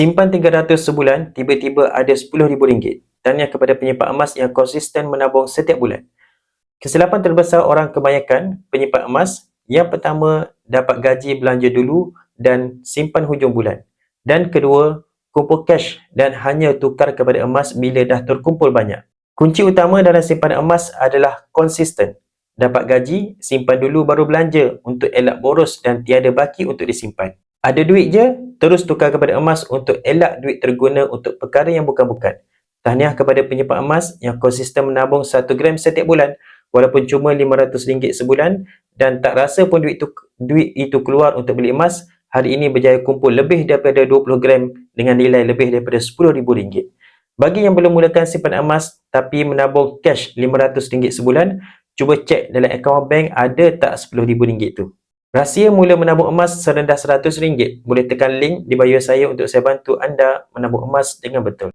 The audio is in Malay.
Simpan RM300 sebulan, tiba-tiba ada RM10,000. Tahniah kepada penyimpan emas yang konsisten menabung setiap bulan. Kesilapan terbesar orang kebanyakan penyimpan emas, yang pertama, dapat gaji belanja dulu dan simpan hujung bulan. Dan kedua, kumpul cash dan hanya tukar kepada emas bila dah terkumpul banyak. Kunci utama dalam simpanan emas adalah konsisten. Dapat gaji, simpan dulu baru belanja untuk elak boros dan tiada baki untuk disimpan. Ada duit je, terus tukar kepada emas untuk elak duit terguna untuk perkara yang bukan-bukan. Tahniah kepada penyimpan emas yang konsisten menabung 1 gram setiap bulan walaupun cuma RM500 sebulan dan tak rasa pun duit itu, duit itu keluar untuk beli emas, hari ini berjaya kumpul lebih daripada 20 gram dengan nilai lebih daripada RM10,000. Bagi yang belum mulakan simpan emas tapi menabung cash RM500 sebulan, cuba cek dalam akaun bank ada tak RM10,000 tu. Rahsia mula menabung emas serendah RM100. Boleh tekan link di bio saya untuk saya bantu anda menabung emas dengan betul.